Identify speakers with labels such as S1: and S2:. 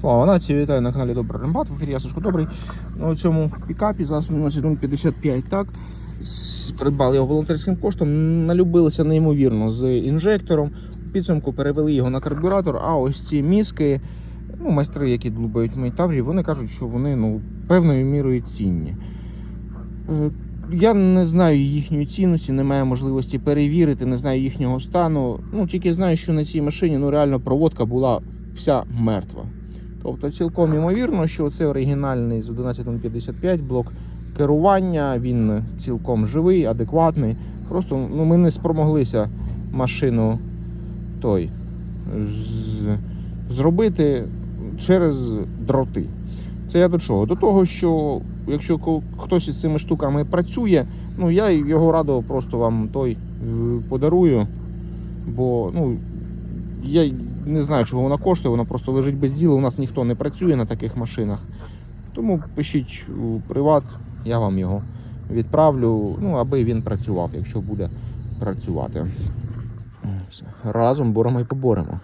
S1: Слава нації, вітаю на каналі Добрий Рембат. В ефірі я Сашко Добрий. На цьому пікапі зараз у нас 55, так. Придбали його волонтерським коштом, налюбилися неймовірно з інжектором. В підсумку перевели його на карбюратор, а ось ці мізки, ну, майстри, які длубають мої вони кажуть, що вони ну, певною мірою цінні. Е, Я не знаю їхньої цінності, не маю можливості перевірити, не знаю їхнього стану. Ну, тільки знаю, що на цій машині ну, реально проводка була вся мертва. Тобто цілком ймовірно, що це оригінальний з 1155 блок керування, він цілком живий, адекватний. Просто ну, ми не спромоглися машину той з- зробити через дроти. Це я до чого? До того, що якщо хтось із цими штуками працює, ну я його радо просто вам той е, подарую. Бо ну, я не знаю, чого вона коштує, вона просто лежить без діла. У нас ніхто не працює на таких машинах. Тому пишіть у приват, я вам його відправлю, ну, аби він працював, якщо буде працювати. Разом боремо і поборемо.